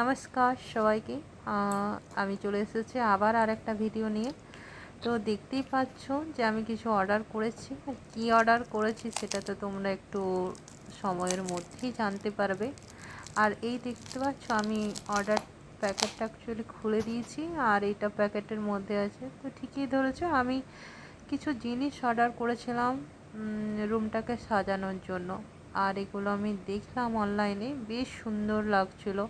নমস্কার সবাইকে। আমি চলে এসেছি আবার আর একটা ভিডিও নিয়ে। তো দেখতেই পাচ্ছ যে আমি কিছু অর্ডার করেছি। আর কী অর্ডার করেছি সেটা তো তোমরা একটু সময়ের মধ্যেই জানতে পারবে। আর এই দেখতে পাচ্ছ আমি অর্ডার প্যাকেটটা অ্যাকচুয়ালি খুলে দিয়েছি। আর এইটা প্যাকেটের মধ্যে আছে। তো ঠিকই ধরেছো, আমি কিছু জিনিস অর্ডার করেছিলাম রুমটাকে সাজানোর জন্য। আর এগুলো আমি দেখলাম অনলাইনে বেশ সুন্দর লাগছিল।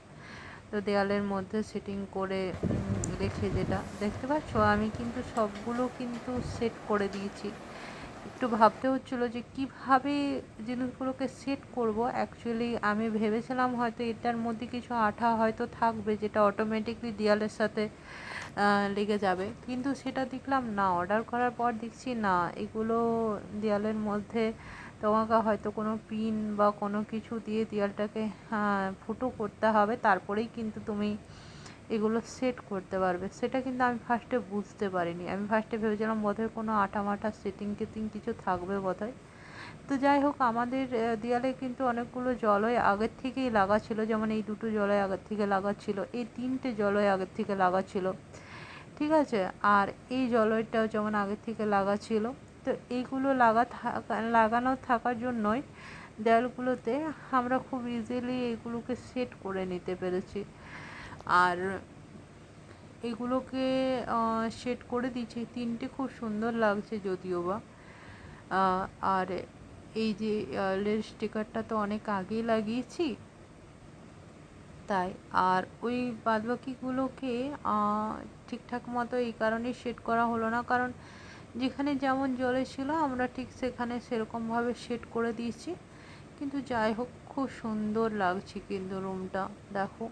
তো দেওয়ালের মধ্যে সেটিং করে রেখে যেটা। দেখতে পাচ্ছ? আমি কিন্তু সবগুলো কিন্তু সেট করে দিয়েছি। একটু ভাবতে হচ্ছিল যে কীভাবে জিনিসগুলোকে সেট করব? অ্যাকচুয়ালি আমি ভেবেছিলাম হয়তো এটার মধ্যে কিছু আঠা হয়তো থাকবে, যেটা অটোমেটিকলি দেওয়ালের সাথে লেগে যাবে। কিন্তু সেটা দেখলাম না অর্ডার করার পর দেখছি না, এগুলো দেওয়ালের মধ্যে তোমাকে হয়তো কোনো পিন বা কোনো কিছু দিয়ে দেওয়ালটাকে হ্যাঁ, ফুটো করতে হবে তারপরেই কিন্তু তুমি এগুলো সেট করতে পারবে। সেটা কিন্তু আমি ফার্স্টে বুঝতে পারিনি। আমি ফার্স্টে ভেবেছিলাম বোধহয় কোনো আঠা মাঠা সেটিং টেটিং কিছু থাকবে বোধহয়। তো যাই হোক আমাদের দেয়ালে কিন্তু অনেকগুলো জলয় আগের থেকেই লাগা ছিল। যেমন এই দুটো জলয় আগের থেকে লাগা ছিল এই তিনটে জলয় আগের থেকে লাগা ছিল। ঠিক আছে? আর এই জলয়টাও যেমন আগের থেকে লাগা ছিল তো এইগুলো লাগা থাকা, লাগানো থাকার জন্যই দেয়ালগুলোতে আমরা খুব ইজিলি এগুলোকে সেট করে নিতে পেরেছি। আর এগুলোকে সেট করে দিয়েছি। তিনটে খুব সুন্দর লাগছে যদিও বা। আর এই যে লের স্টিকারটা তো অনেক আগেই লাগিয়েছি। তাই, আর ওই বাদবাকিগুলোকে ঠিকঠাক মতো এই কারণে সেট করা হলো না। কারণ যেখানে যেমন জলে ছিল, আমরা ঠিক সেখানে সেরকমভাবে সেট করে দিয়েছি। কিন্তু যাই হোক, খুব সুন্দর লাগছে কিন্তু রুমটা দেখো,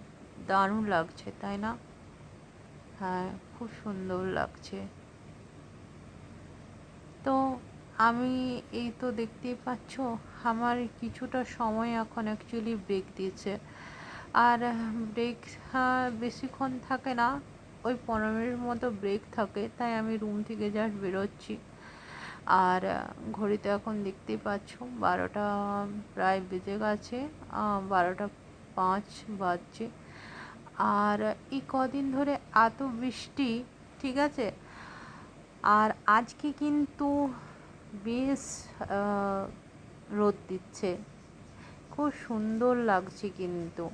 দারুণ লাগছে, তাই না? হ্যাঁ খুব সুন্দর লাগছে। তো আমি এই তো দেখতেই পাচ্ছ, আমার কিছুটা সময় এখন অ্যাকচুয়ালি ব্রেক দিয়েছে। আর ব্রেক বেশিক্ষণ থাকে না। ওই পনেরো মিনিট মতো ব্রেক থাকে, তাই আমি রুম থেকে জাস্ট বেরোচ্ছি। আর ঘড়িতে এখন দেখতেই পাচ্ছ বারোটা, প্রায় বেজে গেছে বারোটা পাঁচ বাজছে। আর এই কদিন ধরে এত বৃষ্টি, ঠিক আছে? আর আজকে কিন্তু বেশ রোদ দিচ্ছে। খুব সুন্দর লাগছে কিন্তু।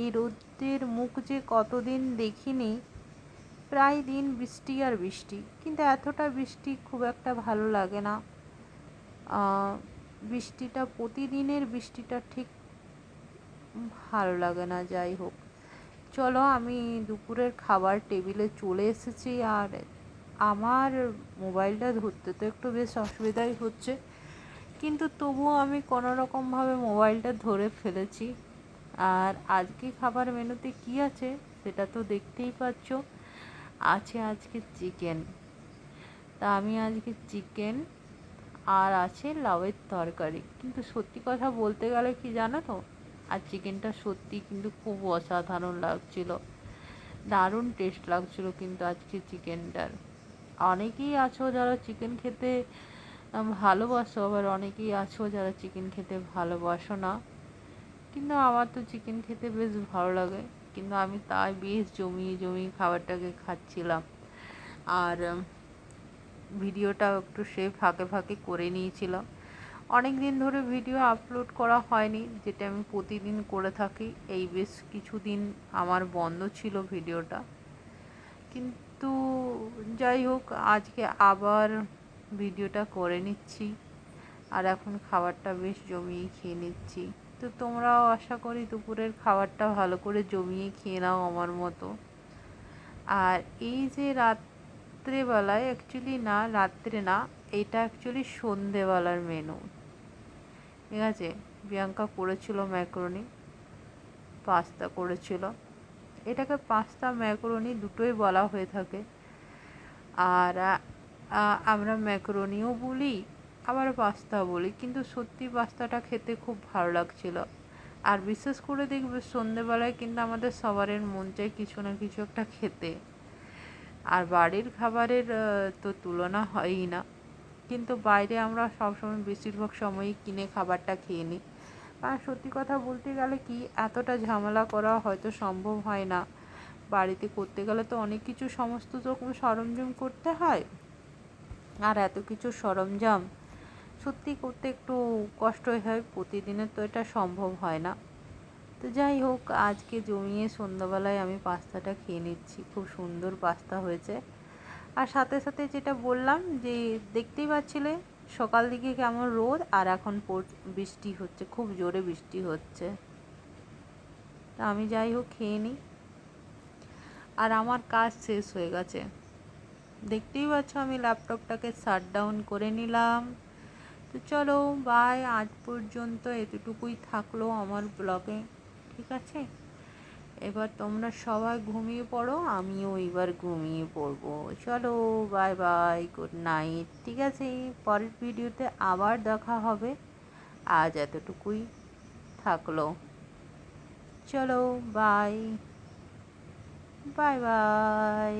এই রোদের মুখ যে কতদিন দেখিনি প্রায় দিন বৃষ্টি আর বৃষ্টি, কিন্তু এতটা বৃষ্টি খুব একটা ভালো লাগে না। বৃষ্টিটা প্রতিদিনের বৃষ্টিটা ঠিক ভালো লাগে না, যাই হোক। চলো আমি দুপুরের খাবার টেবিলে চলে এসেছি, আর আমার মোবাইলটা ধরতে তো একটু বেশ অসুবিধাই হচ্ছে, কিন্তু তবুও আমি কোনো রকমভাবে মোবাইলটা ধরে ফেলেছি। আর আজকে খাবার মেনুতে কি আছে সেটা তো দেখতেই পাচ্ছ। আছে আজকে চিকেন। তা আমি আজকে চিকেন আর আছে লাউয়ের তরকারি। কিন্তু সত্যি কথা বলতে গেলে কি জানো তো, আর চিকেনটা সত্যি কিন্তু খুব অসাধারণ লাগছিল। দারুণ টেস্ট লাগছিল কিন্তু আজকে চিকেনটার। অনেকেই আছো যারা চিকেন খেতে ভালোবাসো, আবার অনেকেই আছো যারা চিকেন খেতে ভালোবাসো না। কিন্তু আমার তো চিকেন খেতে বেশ ভালো লাগে। কিন্তু আমি তাই বেশ জমিয়ে জমিয়ে খাবারটাকে খাচ্ছিলাম। আর ভিডিওটা একটু সে ফাঁকে ফাঁকে করে নিয়েছিলাম। অনেক দিন ধরে ভিডিও আপলোড করা হয়নি, যেটা আমি প্রতিদিন করে থাকি। এই বেশ কিছুদিন আমার বন্ধ ছিল ভিডিওটা। কিন্তু যাই হোক, আজকে আবার ভিডিওটা করে নিচ্ছি। আর এখন খাবারটা বেশ জমিয়ে খেয়ে নিচ্ছি। তো তোমরাও আশা করি দুপুরের খাবারটা ভালো করে জমিয়ে খেয়ে নাও আমার মতো। আর এই যে রাত্রেবেলায় অ্যাকচুয়ালি না, রাত্রে না, এটা অ্যাকচুয়ালি সন্ধেবেলার মেনু ঠিক আছে? প্রিয়াঙ্কা করেছিল ম্যাকরনি পাস্তা করেছিল। এটাকে পাস্তা ম্যাকরনি দুটোই বলা হয়ে থাকে। আর আমরা ম্যাকরনিও বলি আবার পাস্তা বলি, কিন্তু সত্যি পাস্তাটা খেতে খুব ভালো লাগছিল। আর বিশেষ করে দেখবে সন্ধেবেলায় কিন্তু আমাদের সবারের মন চায় কিছু না কিছু একটা খেতে। আর বাড়ির খাবারের তো তুলনা হয়ই না। কিন্তু বাইরে আমরা সবসময় বেশিরভাগ সময়ই কিনে খাবারটা খেয়ে নিই। আর সত্যি কথা বলতে গেলে কি, এতটা ঝামেলা করা হয়তো সম্ভব হয় না। বাড়িতে করতে গেলে তো অনেক কিছু সমস্ত রকম সরঞ্জাম করতে হয়। আর এত কিছু সরঞ্জাম সত্যি করতে একটু কষ্টই হয় প্রতিদিনের তো এটা সম্ভব হয় না। তো যাই হোক, আজকে জমিয়ে সন্ধ্যাবেলায় আমি পাস্তাটা খেয়ে নিচ্ছি। খুব সুন্দর পাস্তা হয়েছে। আর সাথে সাথে যেটা বললাম যে, দেখতেই পাচ্ছিলে, সকাল দিকে কেমন রোদ আর এখন বৃষ্টি হচ্ছে, খুব জোরে বৃষ্টি হচ্ছে। তা আমি যাই হোক, খেয়ে নিই। আর আমার কাজ শেষ হয়ে গেছে। দেখতেই পাচ্ছ আমি ল্যাপটপটাকে শাট ডাউন করে নিলাম। তো চলো বাই আজ পর্যন্ত এতটুকুই থাকল আমার ব্লগে ঠিক আছে? এবার তোমরা সবাই ঘুমিয়ে পড়ো, আমিও এবার ঘুমিয়ে পড়ব। চলো বাই বাই গুড নাইট ঠিক আছে? পরের ভিডিওতে আবার দেখা হবে। আজ এতটুকুই থাকল। চলো বাই বাই বাই